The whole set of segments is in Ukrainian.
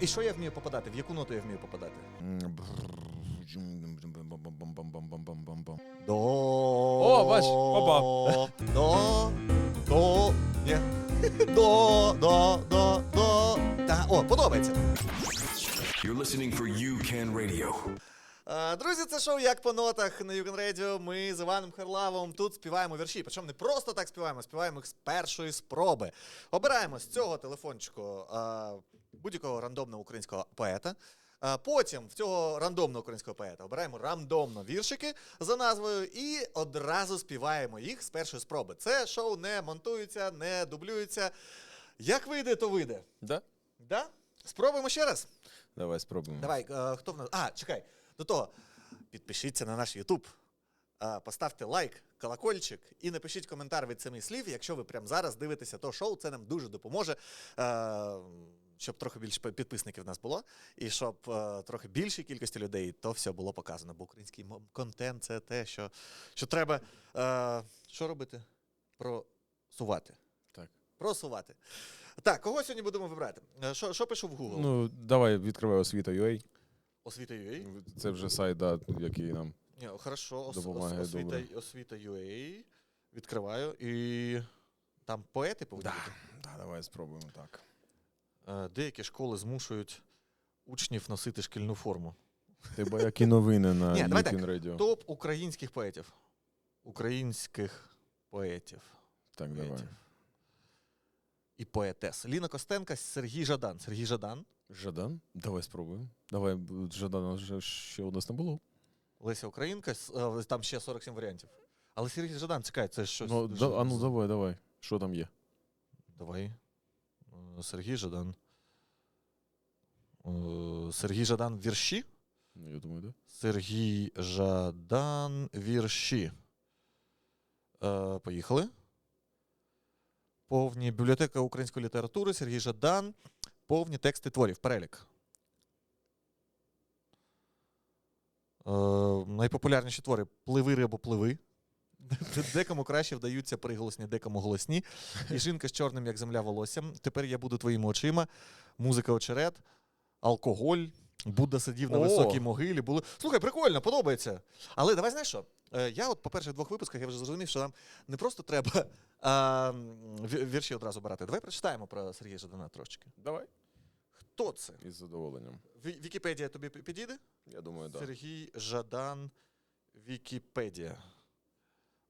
І що я вмію попадати? В яку ноту я вмію попадати? До. О, бач, попав. До. До. Ні. До. До. До. До. Та, о, подобається. You're listening for UCAN Radio. Друзі, це шоу як по нотах на Юген Радіо. Ми з Іваном Харлавом тут співаємо вірші. Причому не просто так співаємо, співаємо їх з першої спроби. Обираємо з цього телефончику будь-якого рандомного українського поета. Е, Потім в цього рандомного українського поета обираємо рандомно віршики за назвою і одразу співаємо їх з першої спроби. Це шоу не монтується, не дублюється. Як вийде, то вийде. Да? Да? Спробуємо ще раз. Давай спробуємо. Давай, е, хто в нас? А, чекай. До того, підпишіться на наш Ютуб, е, поставте лайк, колокольчик і напишіть коментар від самих слів, якщо ви прямо зараз дивитеся то шоу, це нам дуже допоможе. е, Щоб трохи більше підписників в нас було, і щоб е, трохи більшій кількості людей то все було показано. Бо український контент це те, що, що треба. Е, що робити? Просувати. Так. Просувати. Так, кого сьогодні будемо вибрати? Е, Що, що пишу в Google? Ну, давай відкривай освіта.ua. Освіта.ua? Це вже сайт, да, який нам. Ні, хорошо, ос, ос, освіта, освіта. Відкриваю. І там поети повинні бути. Да, давай спробуємо так. Е, Деякі школи змушують учнів носити шкільну форму. Ти які новини на Radio. Топ українських поетів. Українських поетів. Так, давай. І поетес. Ліна Костенка, Сергій Жадан. Сергій Жадан, Жадан? Давай спробуємо. Давай, Жадана вже ще у нас не було. Леся Українка, е, там ще 47 варіантів. Але Сергій Жадан, чекай, це щось. Ну, да, а ну давай, давай. Що там є? Давай. Е, Сергій Жадан. Е, Сергій Жадан вірші. Ну, я думаю, да. Сергій Жадан вірші. Е, поїхали. Повні бібліотека української літератури. Сергій Жадан. Повні тексти творів. Перелік. Е, найпопулярніші твори Пливи рибо пливи. Декому краще вдаються приголосні, декому голосні. І жінка з чорним, як земля волоссям. Тепер я буду твоїми очима. Музика очерет, алкоголь. Будда сидів на О! високій могилі. Були... Слухай, прикольно, подобається. Але давай знаєш що? Е, Я от по перших двох випусках я вже зрозумів, що нам не просто треба а, вірші одразу брати. Давай прочитаємо про Сергія Жадана трошечки. Давай. Хто це? Із задоволенням. Ві- Вікіпедія тобі підійде? Я думаю, так. Сергій Жадан Вікіпедія.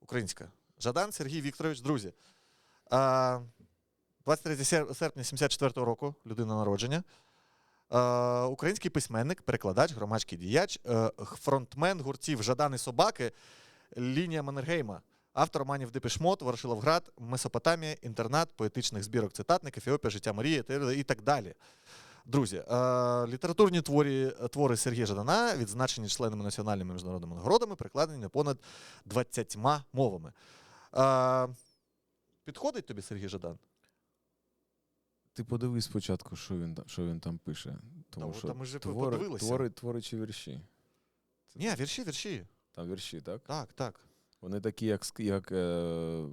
Українська. Жадан Сергій Вікторович, друзі. 23 серпня 74-го року, людина народження. Український письменник, перекладач, громадський діяч, е, фронтмен гуртів Жадан і собаки, лінія Маннергейма. Автор романів Депешмот, Ворошиловград, Месопотамія, інтернат, поетичних збірок цитатник, Ефіопія, життя Марії і так далі. Друзі, е, літературні творі, твори Сергія Жадана відзначені членами національними міжнародними нагородами, перекладені на понад 20 мовами. Е, підходить тобі Сергій Жадан? Ти подивись спочатку, що він, там- що він там пише. Тому що та ми ж твори, подивилися. твори, твори чи вірші. Ні, вірші, вірші. Там вірші, так? Так, так. Вони такі, як, як е,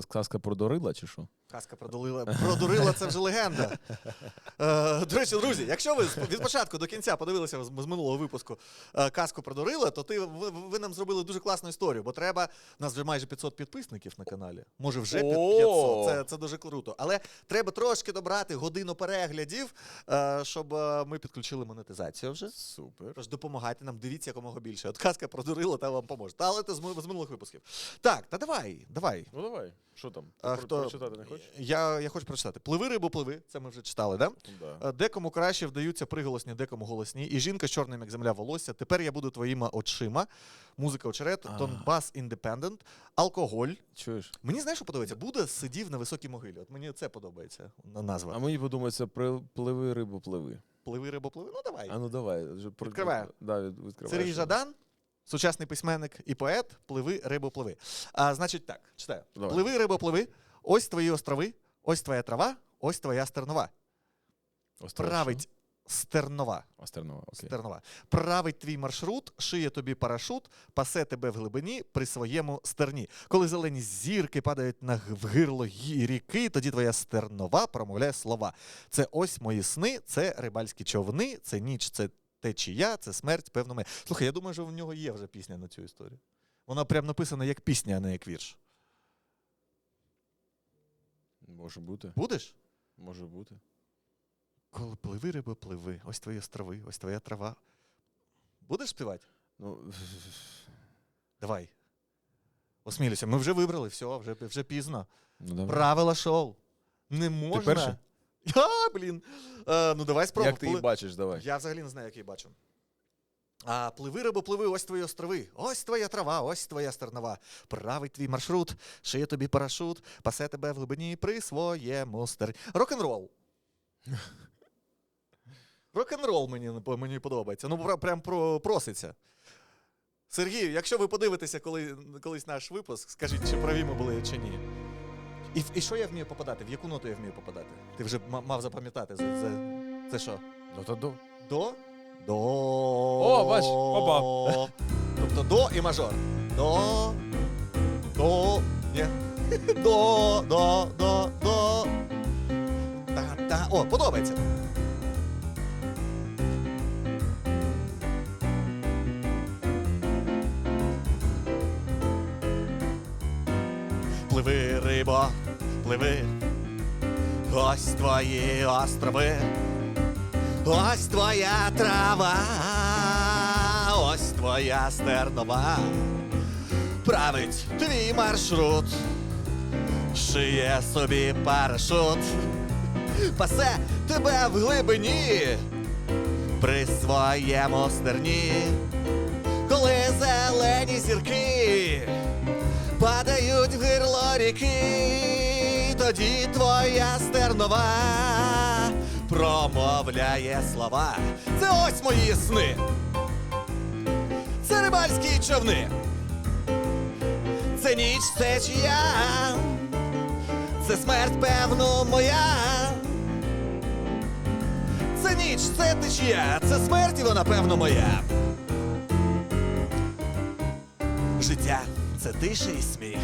сказка про Дорила, чи що? Казка продурила. Продурила це вже легенда. Е, до речі, друзі, якщо ви від початку до кінця подивилися з, минулого випуску е, казку продурила, то ти, ви, ви нам зробили дуже класну історію, бо треба. У нас вже майже 500 підписників на каналі. Може, вже 500. Це, це дуже круто. Але треба трошки добрати годину переглядів, е, щоб е, ми підключили монетизацію вже. Супер. Тож допомагайте нам, дивіться якомога більше. От казка продурила, та вам поможе. Але це з минулих випусків. Так, та давай, давай. Ну давай, що там? Ти А, про- хто... Прочитати не хочеш? Я, я хочу прочитати. Пливи рибу, пливи. Це ми вже читали, да? Да. Е, Декому краще вдаються приголосні, декому голосні. І жінка з чорним, як земля волосся. Тепер я буду твоїми очима. Музика очерет. Донбас Індепендент, алкоголь. Чуєш? Мені знаєш, що подобається? Будда сидів на високій могилі. От мені це подобається. на- Назва. А мені подумається, при- пливи рибу, пливи. Пливи рибу, пливи. Ну давай. А ну давай. Відкриваю. Да, від- відкривай. Сергій. Жадан, сучасний письменник і поет, пливи, рибо, пливи. А, значить так, читаю. Давай. Пливи, рибо, пливи. Ось твої острови, ось твоя трава, ось твоя стернова. Остров, Править стернова. Астернова, окей. Стернова. Править твій маршрут, шиє тобі парашут, пасе тебе в глибині при своєму стерні. Коли зелені зірки падають на г- в гирло гі- ріки, тоді твоя стернова промовляє слова. Це ось мої сни, це рибальські човни, це ніч, це течія, це смерть, певно ми. Слухай, я думаю, що в нього є вже пісня на цю історію. Вона прям написана як пісня, а не як вірш. Може бути. Будеш? Може бути. Коли пливи, риби, пливи, ось твої острови, ось твоя трава. Будеш співати? Ну, Давай. Осмілюся. Ми вже вибрали, все, вже, вже пізно. ну давай. Правила шоу. Не можна. перший? А, блін. Е, ну давай спробуй. Як ти її бачиш, давай. Я взагалі не знаю, як її бачу. А пливи, рибо, пливи, ось твої острови, ось твоя трава, ось твоя стернова. Править твій маршрут, шиє тобі парашут, пасе тебе в глибині при своєму стер. Рок-н-рол. Рок-н-рол мені, мені подобається. Ну, пра- прям про, проситься. Сергію, якщо ви подивитеся коли, колись наш випуск, скажіть, чи праві ми були, чи ні. І, і що я вмію попадати? В яку ноту я вмію попадати? Ти вже мав запам'ятати. Це, це, це що? Ну то до. До? До. О, бач, опа. Тобто до і мажор. До. До. Ні. До, до, до, до. Та, та. О, подобається. Пливи, рибо, пливи. Ось твої острови. Ось твоя трава, ось твоя стернова. Править твій маршрут, шиє собі парашут, пасе тебе в глибині при своєму стерні, коли зелені зірки падають в гирло ріки, тоді твоя стернова промовляє слова. Це ось мої сни. Це рибальські човни. Це ніч, це чия. Це смерть, певно, моя. Це ніч, це течія, це смерть, і вона, певно, моя. Життя це тиша і сміх.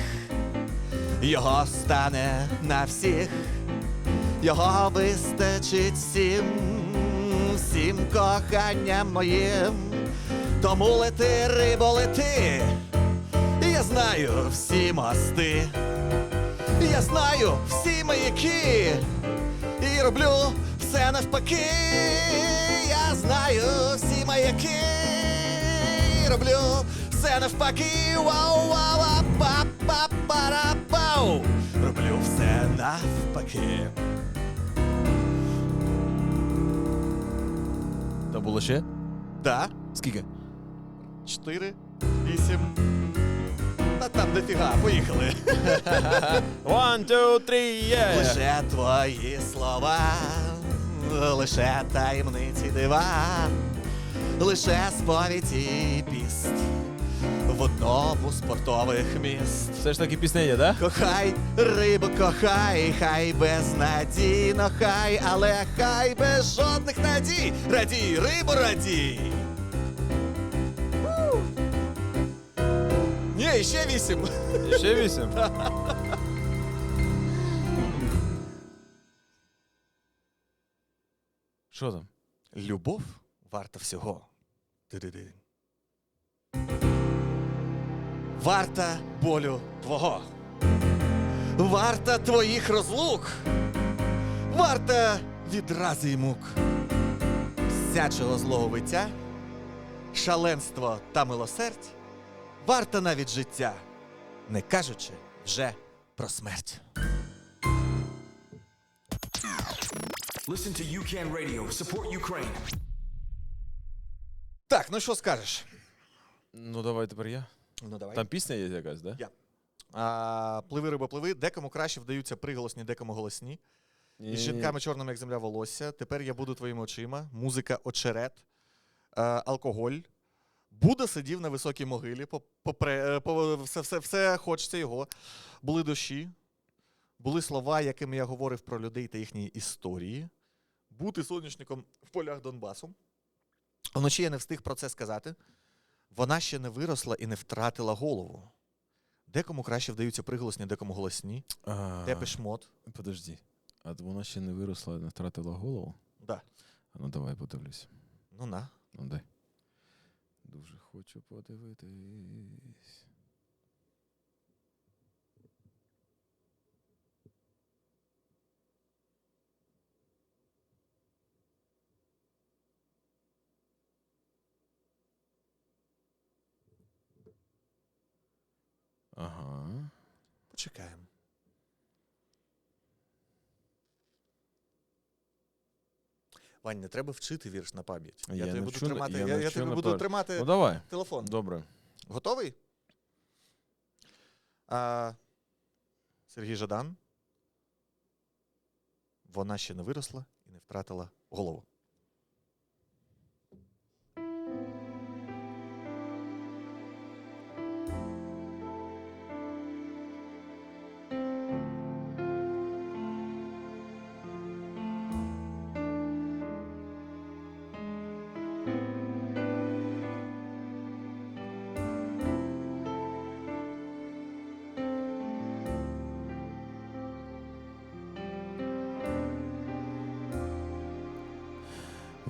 Його стане на всіх. Його вистачить всім, всім коханням моїм. Тому лети, рибо, лети. Я знаю всі мости. Я знаю всі маяки. І роблю все навпаки. Я знаю всі маяки. І роблю все навпаки. Вау, вау, а, па, па, пара, пау. Роблю все навпаки. То було ще? Да. Скільки? Чотири, вісім. Та там дофіга, поїхали. One, two, three, yeah! Лише твої слова, лише таємниці дива, лише сповідь і піст в одному з портових міст. Все ж таки пісня є, да? Кохай, рибо, кохай, хай безнадійно, хай, але хай без жодних надій. Радій, рибо, радій. Ні, ще вісім. Ще вісім. Що там? Любов варта всього. Ти-ди-ди. Варта болю твого. Варта твоїх розлук. Варта відрази й мук. Всячого злого виття, шаленство та милосердь. Варта навіть життя, не кажучи вже про смерть. Listen to UCAN Radio. Support Ukraine. Так, ну що скажеш? Ну давай тепер я. Ну давай. Там пісня є якась, да? Я. А, пливи, риба, пливи. Декому краще вдаються приголосні, декому голосні. Ні, Із жінками чорними, як земля волосся. Тепер я буду твоїми очима. Музика очерет, е, алкоголь. Буда сидів на високій могилі, по, попре, е, по, все, все, все хочеться його. Були душі, були слова, якими я говорив про людей та їхні історії. бути соняшником в полях Донбасу. Вночі я не встиг про це сказати. Вона ще не виросла і не втратила голову. Декому краще вдаються приголосні, декому голосні. А, Депеш мод. Подожди. А вона ще не виросла, і не втратила голову? Да. А ну давай подивлюсь. Ну на. Ну дай. Дуже хочу подивитись. Почекаємо. Вань, не треба вчити вірш на пам'ять. Я, Я тобі буду на- тримати, я я, я тобі буду тримати Ну давай. телефон. Добре. Готовий? А, Сергій Жадан. Вона ще не виросла і не втратила голову.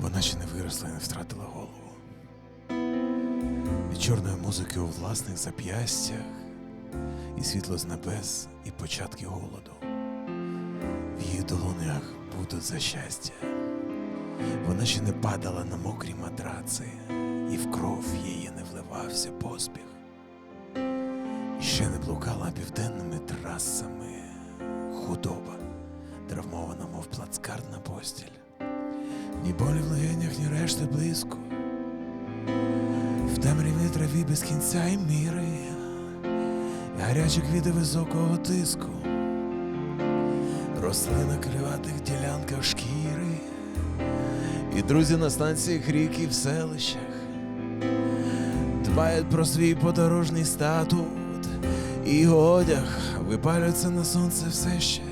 Вона ще не виросла і не втратила голову. Від чорної музики у власних зап'ястях, і світло з небес, і початки голоду. В її долонях будуть за щастя. Вона ще не падала на мокрі матраци, і в кров її не вливався поспіх. Ще не блукала південними трасами худоба, травмована, мов плацкартна постіль. Ні болі в легенях, ні решти близько. В темряві траві без кінця і міри, і гарячі квіти високого тиску. Росли на криватих ділянках шкіри, і друзі на станціях рік і в селищах. Дбають про свій подорожній статут, і одяг. Випалюється на сонце все ще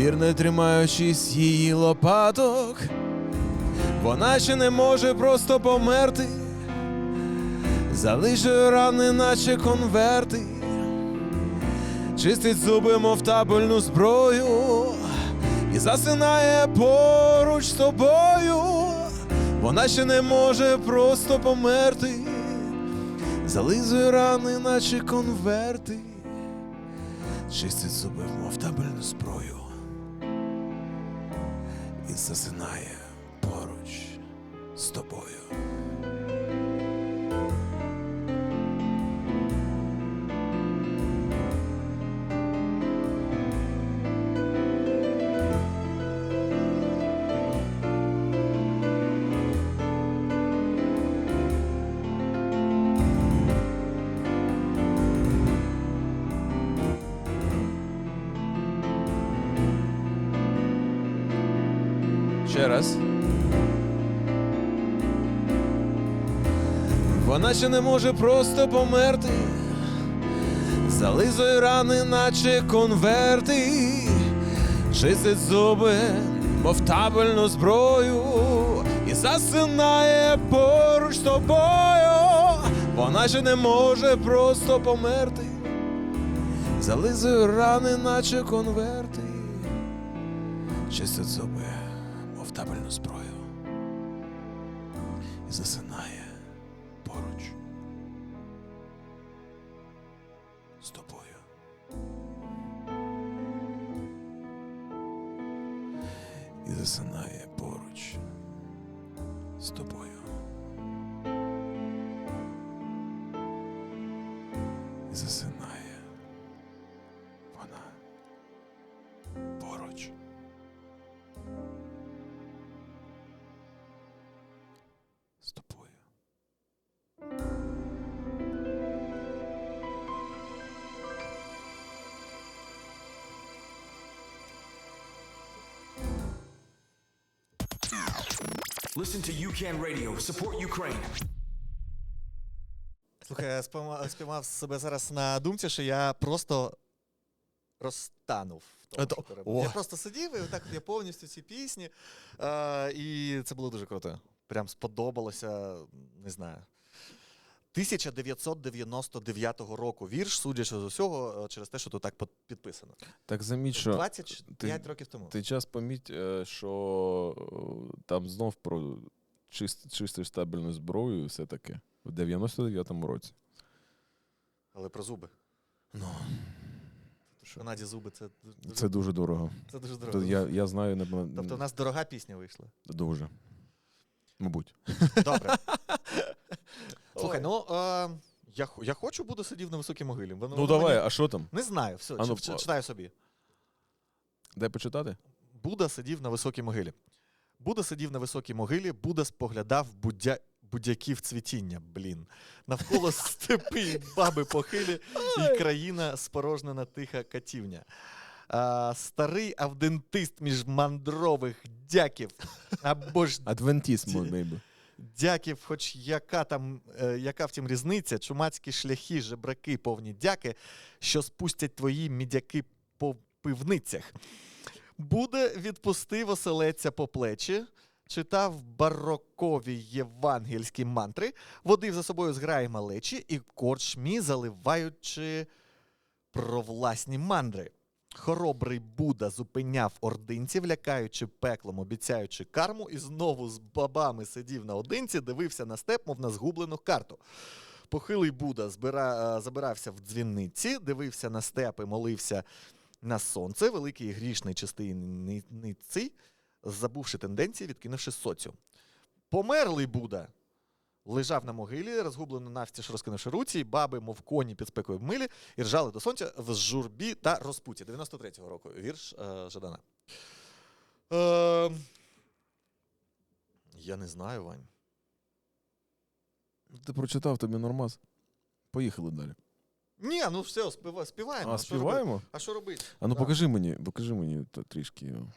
вірно тримаючись її лопаток, вона ще не може просто померти, залишує рани, наче конверти, чистить зуби, мов табельну зброю, і засинає поруч з тобою. Вона ще не може просто померти, зализує рани, наче конверти, чистить зуби, мов табельну зброю і засинає поруч з тобою. Ще раз. Вона ще не може просто померти. Зализує рани, наче конверти, чистить зуби, мов табельну зброю, і засинає поруч тобою. Вона ще не може просто померти. Зализує рани, наче конверти чистить зуби, табельну зброю, і засинає поруч з тобою. І засинає поруч з тобою. І засинає Listen to UCAN Radio. Support Ukraine. Слухай, я спіймав, спіймав себе зараз на думці, що я просто розтанув тому, Ето- що ти робив. О. Я просто сидів і отак от я повністю ці пісні. Е, і це було дуже круто. Прям сподобалося, не знаю. 1999 року вірш, судячи з усього, е, через те, що тут так під- підписано. Так заміть, що 25 років тому. ти час поміть, е, що е, там знов про чист, чисту стабільну зброю і все таке. В 99-му році. Але про зуби. Ну, В Канаді зуби це дуже, це дуже дорого. це дуже То дорого. я, я знаю, не Тобто, у нас дорога пісня вийшла. дуже. Мабуть. Добре. Слухай, ну е, я, я хочу буду сидів на високій могилі. Воно- Ну давай, мені- а що там? Не знаю, все, А ну, читаю собі. Дай почитати? Будда сидів на високій могилі. Будда сидів на високій могилі, Будда споглядав будя... будяків цвітіння, блін. Навколо степи баби похилі, і країна спорожнена тиха катівня. А, старий авдентист між мандрових дяків, або ж Адвентіст, Ті- maybe. дяків, хоч яка там, е, яка втім різниця, чумацькі шляхи, жебраки, повні дяки, що спустять твої мідяки по пивницях. Буде відпустив оселеця по плечі, читав барокові євангельські мантри, водив за собою зграї малечі і корчмі заливаючи про власні мандри. Хоробрий Буда зупиняв ординців, лякаючи пеклом, обіцяючи карму, і знову з бабами сидів наодинці, дивився на степ, мов на згублену карту. Похилий Буда збира... е, забирався в дзвіниці, дивився на степ і молився на сонце, великий грішний чистий забувши тенденції, відкинувши соціум. Померлий Буда лежав на могилі, розгублено навстіж розкинувши руці, і баби, мов коні під спекою в милі, і ржали до сонця в журбі та розпуті. 93-го року вірш е, Жадана. Е, я не знаю, Вань. Ти прочитав тобі нормаз. Поїхали далі. Ні, ну все, співа, співаємо. А, що робити? співаємо? А що робити? А ну Да. покажи мені, покажи мені трішки. його.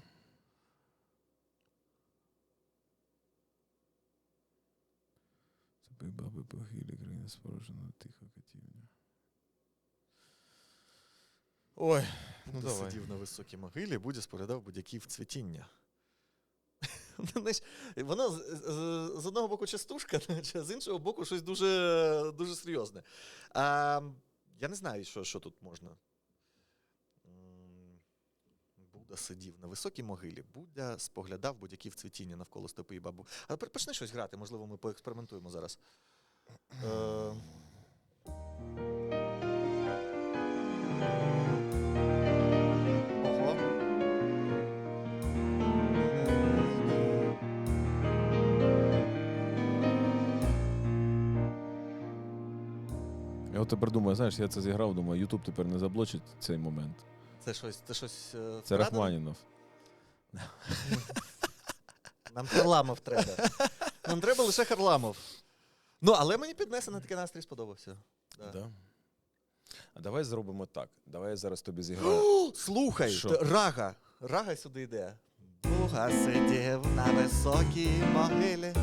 Баби похилі, країна спорожена, тиха катівня. Ой, Ну, ну давай. сидів на високій могилі, Будя споглядав будь-яків цвітіння. Знаєш, воно з, з, з одного боку частушка, а з іншого боку щось дуже, дуже серйозне. А, я не знаю, що, що тут можна. Буда сидів на високій могилі. Будда споглядав будь-яків цвітіння навколо степи і бабу. Але почни щось грати, можливо, ми поекспериментуємо зараз. Е, Я от тепер думаю, знаєш, я це зіграв, думаю, Ютуб тепер не заблочить цей момент. Це щось, це щось. е, Це вкрадене? Рахманінов. Нам Харламов треба. Нам треба лише Харламов. Ну, але мені піднесений такий настрій сподобався. Да. Да. А давай зробимо так. Давай я зараз тобі зіграю. Слухай, Що? т- рага. Рага сюди йде. Буга сидів на високій могилі,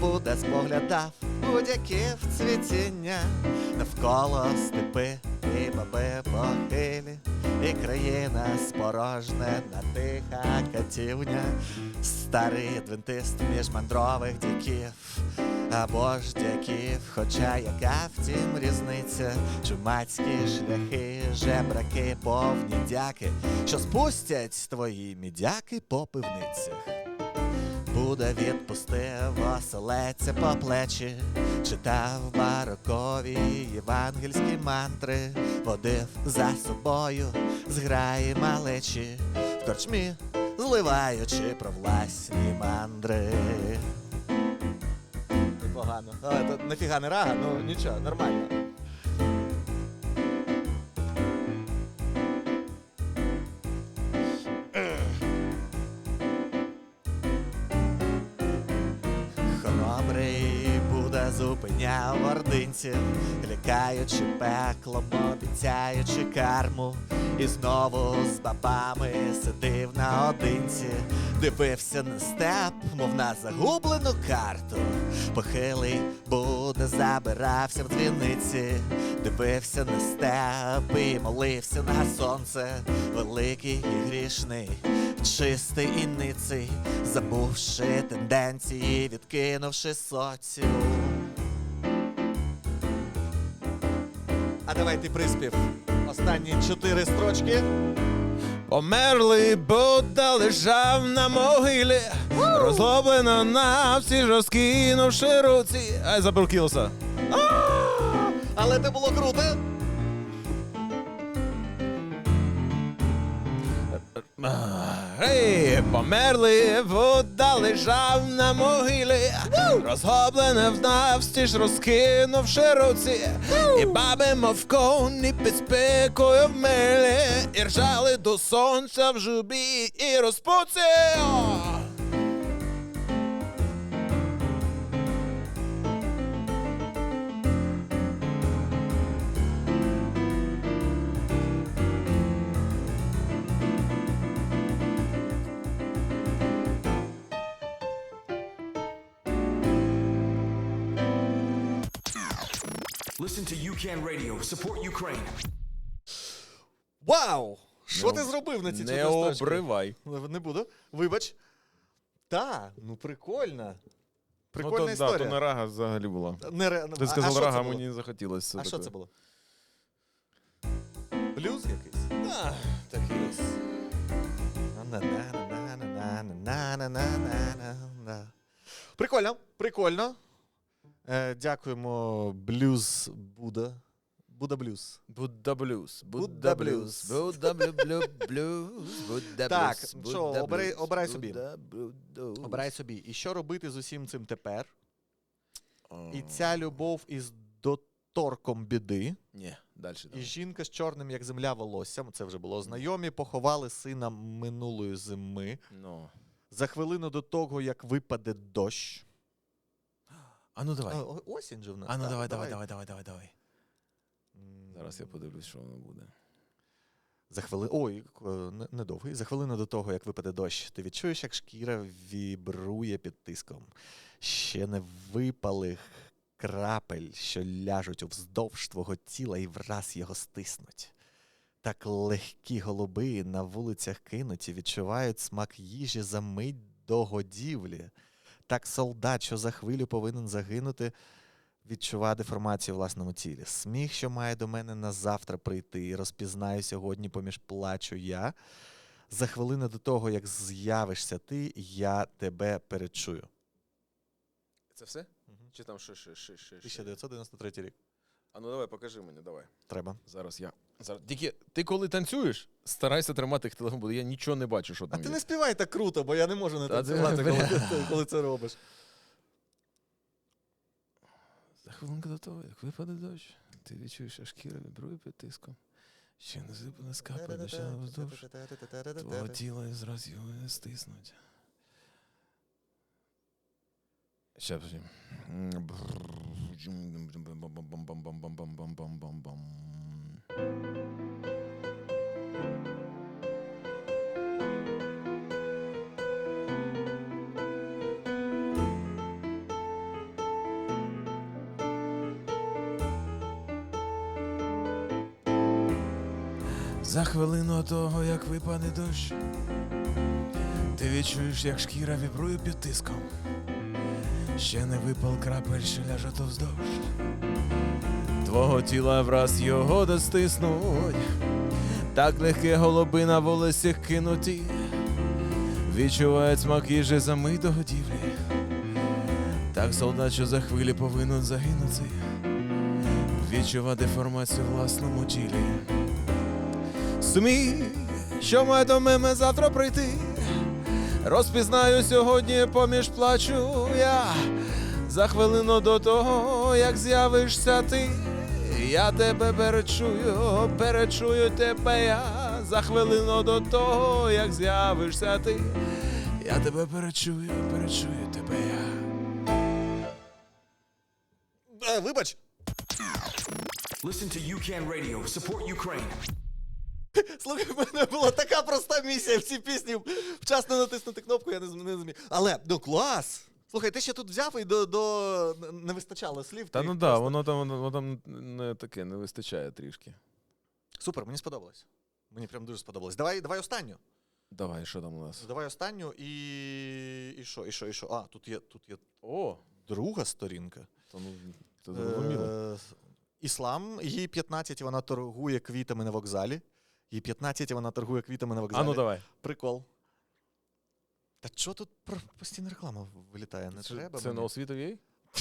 Буде споглядав будь-яких цвітіння, навколо степи і баби похилі, і країна спорожнена тиха катівня, старий адвентист між мандрових дяків. Або ж дяків, хоча яка втім різниця, чумацькі шляхи, жебраки, повні дяки, що спустять твої мідяки по пивницях. Буде відпустив оселеця по плечі, читав барокові євангельські мантри, водив за собою зграї малечі, в корчмі зливаючи про власні мандри. Непогано. Але то нафіга не рага, ну нічого, нормально. Зупиняв лякаючи пеклом, обіцяючи карму, і знову з бабами сидив наодинці, дивився на степ, мов на загублену карту. Похилий Буда забирався в дзвіниці, дивився на степ і молився на сонце, великий і грішний, чистий і ниций, забувши тенденції, відкинувши соціум. Давайте приспів. Останні чотири строчки. Померли, Будда лежав на могилі, розлоблено на всі розкинувши руці. Ай, забуркілося. Але це було круто. Померли, вода лежав на могилі, розгоблене в навстіж розкинувши руці, і баби мов коні під спекою вмили, і ржали до сонця в жубі і розпуці. Listen to UCAN Radio. Support Ukraine. Вау! Що Не ти зробив на ці Не чотири обривай. Не буду. Вибач. Та, ну прикольно. Прикольна ну, то, історія. Да, то не рага взагалі була. Не ре- Ти а- сказав а що рага, це було? мені захотілося. А що це було? Блюз якийсь? А, такий ось. Прикольно, прикольно. Е, дякуємо, блюз Буда. Буда блюз. Будда блюз, Будда Будда блюз. блюз, Будда блю блю блюз, Будда Так, блюз, що, Будда обирай- блюз, обирай собі. Будда блюз. Обирай собі. І що робити з усім цим тепер? І ця любов із доторком біди. Ні, далі І жінка з чорним, як земля, волоссям, це вже було знайомі, поховали сина минулої зими. Ну. За хвилину до того, як випаде дощ. А ну давай. А, о- осінь же в нас. А ну так, давай, давай, давай, давай, давай, давай. Зараз я подивлюсь, що воно буде. За хвилину. Ой, не- недовгий. За хвилину до того, як випаде дощ, ти відчуєш, як шкіра вібрує під тиском. Ще не випалих крапель, що ляжуть вздовж твого тіла і враз його стиснуть. Так легкі голуби на вулицях кинуті відчувають смак їжі за мить до годівлі. Так солдат, що за хвилю повинен загинути, відчуває деформацію в власному тілі. Сміх, що має до мене на завтра прийти, і розпізнаю сьогодні поміж плачу я. За хвилину до того, як з'явишся ти, я тебе перечую. Це все? Чи там ще, ще, ще, ще? 1993 рік. А ну давай, покажи мені, давай. Треба. Зараз я. Зараз. Тільки ти коли танцюєш, старайся тримати їх телефон, бо я нічого не бачу, що там. А ти є. не співай так круто, бо я не можу не Та танцювати, коли, ти- коли це робиш. За хвилинку до того, як випаде дощ, ти відчуєш, що шкіра вібрує під тиском. Ще не зипане скапає, доща вздовж. Твого тіла і зраз його не стиснуть. Ще подожди. За хвилину того, як випаде дощ, ти відчуєш, як шкіра вібрує під тиском. Ще не випал крапель, що ляже то вздовж. Твого тіла враз його достиснуть. Так легке голуби на волоссях кинуті. Відчувають смак їжі за мить до годівлі. Так солдат, що за хвилі повинен загинути. Відчува деформацію в власному тілі. Сміх, що має до мене завтра прийти. Розпізнаю сьогодні поміж плачу я за хвилину до того, як з'явишся ти. Я тебе перечую, перечую тебе я за хвилину до того, як з'явишся ти. Я тебе перечую, перечую тебе я. Е, вибач, Listen to UCAN Radio. Support Ukraine. слухай, в мене була така проста місія в цій пісні. Вчасно натиснути кнопку, я не зм- не зміг. Але, ну клас! Слухай, ти ще тут взяв і до, до... не вистачало слів. Та ти ну їх да, просто- воно там, воно, воно там не таке, не вистачає трішки. Супер, мені сподобалось. Мені прям дуже сподобалось. Давай, давай останню. Давай, що там у нас? Давай останню і. І що, і що, і що? А, тут є, тут є О, друга сторінка. то ну це зрозуміло. Е, Іслам, їй 15, і вона торгує квітами на вокзалі. Їй 15, і вона торгує квітами на вокзалі. А ну давай. Прикол. Та що тут про постійна реклама вилітає? Не Це, треба. це мені. на освітовій?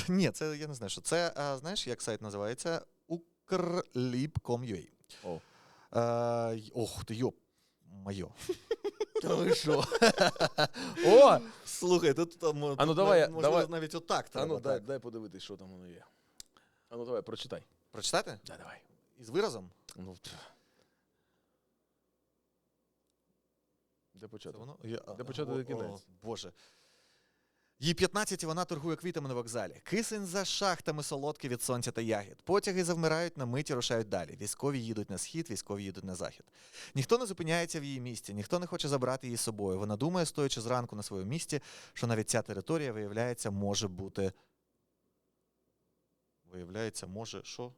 Ні, це я не знаю, що це. А, знаєш, як сайт називається? Ukrlib.com.ua. О. Й- ох ти йоп. Майо. Та ви що? О! Слухай, тут там. А ну давай, можливо, давай. навіть отак А треба. ну дай, так. дай подивитись, що там воно є. А ну давай, прочитай. Прочитати? Да, давай. Із виразом? Ну, Де Це воно? Я- Де почати, о, де о. Боже. Їй 15 і вона торгує квітами на вокзалі. Кисень за шахтами солодкий від сонця та ягід. Потяги завмирають на миті, рушають далі. Військові їдуть на схід, військові їдуть на захід. Ніхто не зупиняється в її місті, ніхто не хоче забрати її з собою. Вона думає, стоячи зранку на своєму місці, що навіть ця територія, виявляється, може бути. Виявляється, може, що?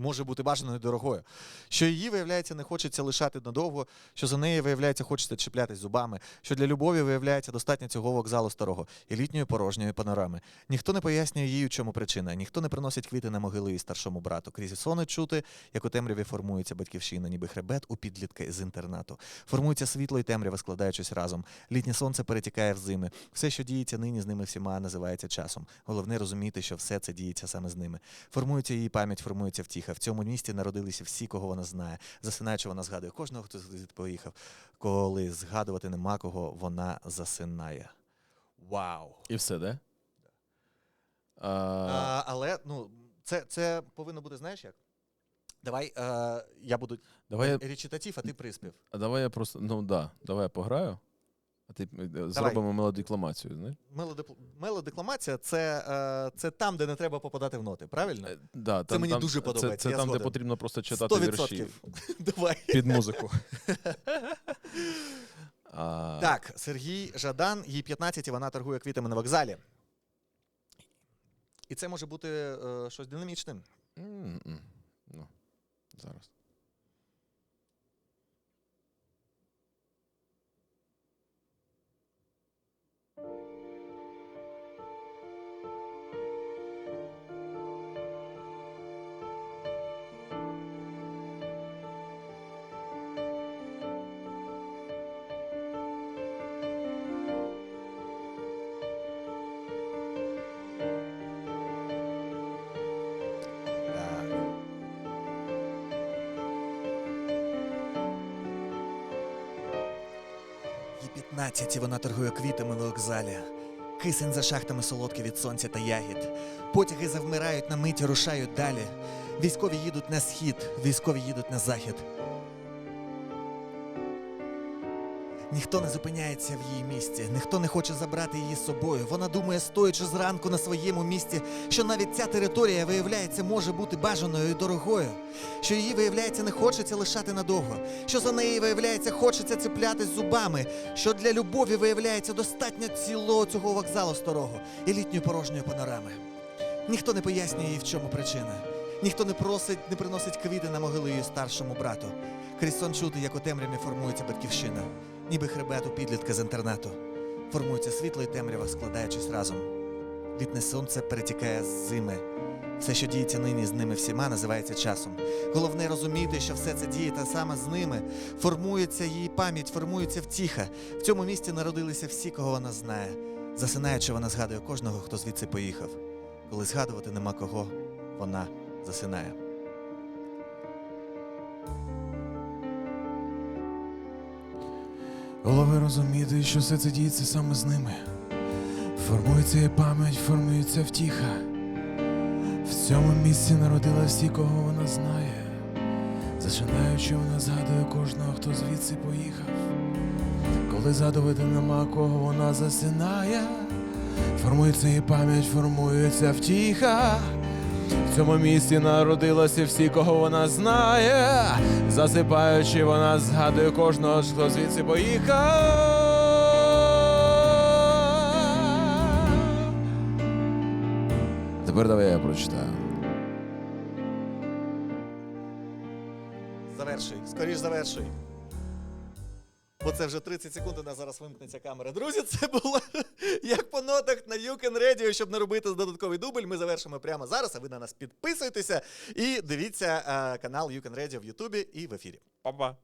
Може бути бажаною дорогою, що її, виявляється, не хочеться лишати надовго, що за неї, виявляється, хочеться чіплятись зубами, що для любові, виявляється, достатньо цього вокзалу старого і літньої порожньої панорами. Ніхто не пояснює їй, у чому причина, ніхто не приносить квіти на могилу її старшому брату. Крізь сони чути, як у темряві формується батьківщина, ніби хребет у підлітка з інтернату. Формується світло і темрява, складаючись разом. Літнє сонце перетікає в зими. Все, що діється нині з ними всіма, називається часом. Головне розуміти, що все це діється саме з ними. Формується її пам'ять, формується втіха. В цьому місті народилися всі, кого вона знає. Засинаючи, вона згадує кожного, хто поїхав. Коли згадувати нема кого, вона засинає. Вау! І все, да? А, А, але ну, це, це повинно бути, знаєш як? Давай е, я буду давай, речитатив, а ти приспів. а давай я просто. Ну да, давай я пограю. А ти е, зробимо мелодикламацію, знаєш? Мелодипл- Мелодекламація це, е, це там, де не треба попадати в ноти, правильно? Е, Да, там, мені там, дуже подобається, Це, це там, де потрібно просто читати вірші 100%. Давай. під музику. а, Так, Сергій Жадан, їй 15, і вона торгує квітами на вокзалі. І це може бути е, щось динамічним. м-м. Ну, зараз. 15, вона торгує квітами в вокзалі. Кисень за шахтами солодкий від сонця та ягід. Потяги завмирають на миті, рушають далі. Військові їдуть на схід, військові їдуть на захід. Ніхто не зупиняється в її місті, ніхто не хоче забрати її з собою. Вона думає, стоячи зранку на своєму місці, що навіть ця територія, виявляється, може бути бажаною і дорогою, що її, виявляється, не хочеться лишати надовго, що за неї, виявляється, хочеться цеплятись зубами, що для любові, виявляється, достатньо цілого цього вокзалу старого і літньої порожньої панорами. Ніхто не пояснює їй, в чому причина. Ніхто не просить, не приносить квіти на могилу її старшому брату. Крізь сон чути, як у темряві формується батьківщина, ніби хребет у підлітка з інтернату. Формується світло і темрява, складаючись разом. Літне сонце перетікає з зими. Все, що діється нині з ними всіма, називається часом. Головне розуміти, що все це діє та саме з ними. Формується її пам'ять, формується втіха. В цьому місті народилися всі, кого вона знає. Засинаючи, вона згадує кожного, хто звідси поїхав. Коли згадувати нема кого, вона засинає. Голови розуміти, що все це діється саме з ними. Формується і пам'ять, формується втіха. В цьому місці народила всі, кого вона знає. Зачинаючи, вона згадує кожного, хто звідси поїхав. Коли згадувати нема кого вона засинає, формується і пам'ять, формується втіха. В цьому місті народилася всі, кого вона знає. Засипаючи, вона згадує кожного, хто звідси поїхав. Тепер давай я прочитаю. Завершуй, скоріш завершуй. Бо це вже 30 секунд, у нас зараз вимкнеться камера. Друзі, це було як по нотах на Юкен Radio, щоб не робити додатковий дубль. Ми завершимо прямо зараз, а ви на нас підписуйтеся і дивіться е, канал Юкен Radio в Ютубі і в ефірі. Па-па.